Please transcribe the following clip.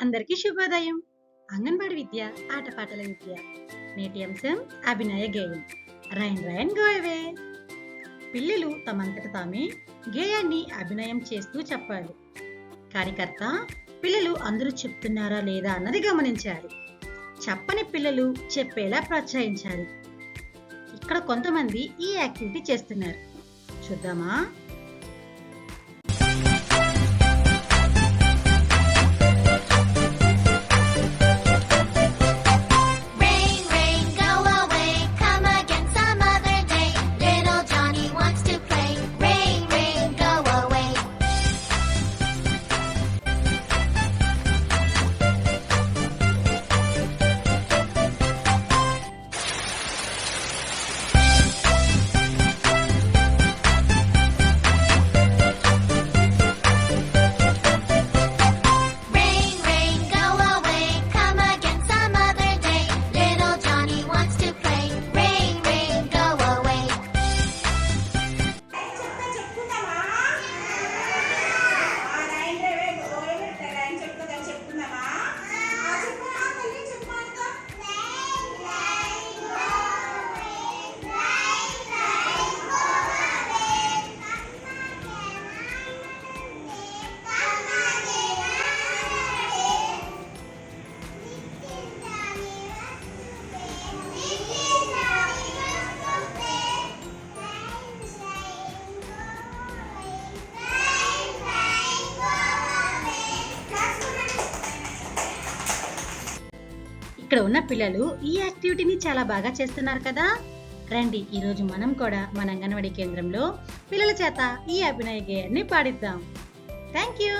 అందరికీ శుభోదయం. అంగన్వాడి విద్య ఆటపాటల విద్య. నేటి అంశం అభినయ గేయం. Rain rain go away. పిల్లలు తమంతట తామే గేయాన్ని అభినయం చేస్తూ చెప్పాలి. కార్యకర్త పిల్లలు అందరూ చెప్తున్నారా లేదా అన్నది గమనించాలి. చెప్పని పిల్లలు చెప్పేలా ప్రోత్సహించాలి. ఇక్కడ కొంతమంది ఈ యాక్టివిటీ చేస్తున్నారు. చూద్దామా? ఇక్కడ ఉన్న పిల్లలు ఈ యాక్టివిటీని చాలా బాగా చేస్తున్నారు కదా? రండి ఈరోజు మనం కూడా మన అంగన్వాడీ కేంద్రంలో పిల్లల చేత ఈ అభినయ గేయాన్ని పాడిద్దాం. Thank you.